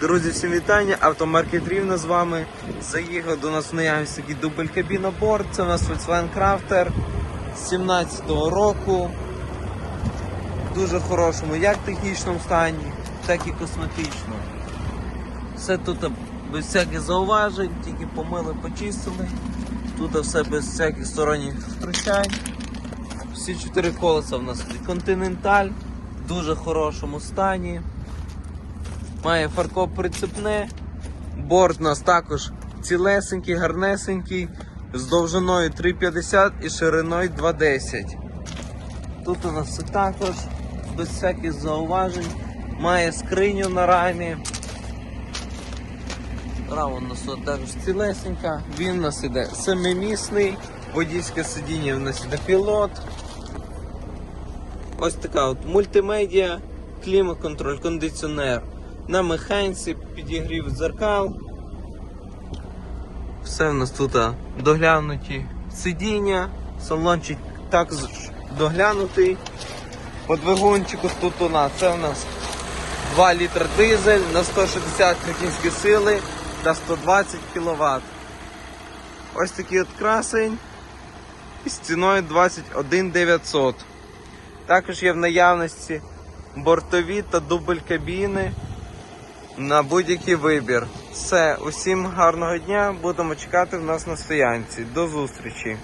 Друзі, всім вітання. Автомаркет Рівно з вами. Заїхав до нас в наявність такий дубль кабіна борт. Це у нас Volkswagen Crafter 17-го року. В дуже хорошому як технічному стані, так і косметичному. Все тут без всяких зауважень, тільки помили, почистили. Тут все без всяких сторонніх втручань. Всі чотири колеса в нас Continental в дуже хорошому стані. Має фаркоп прицепне. Борт у нас також цілесенький, гарнесенький, з довжиною 3,50 і шириною 2,10. Тут у нас все також без всяких зауважень. Має скриню на рамі. Рама у нас також цілесенька. Він у нас іде семимісний, водійське сидіння у нас іде пілот. Ось така от мультимедіа, клімат-контроль, кондиціонер. На механіці підігрів дзеркал. Все в нас тут доглянуті сидіння, салончик також доглянутий. По двигунчику тут у нас це у нас 2 літр дизель на 160 кінської сили та 120 кВт. Ось такий от красень із ціною 21 900. Також є в наявності бортові та дубль кабіни на будь-який вибір. Все, усім гарного дня. Будемо чекати в нас на стоянці. До зустрічі!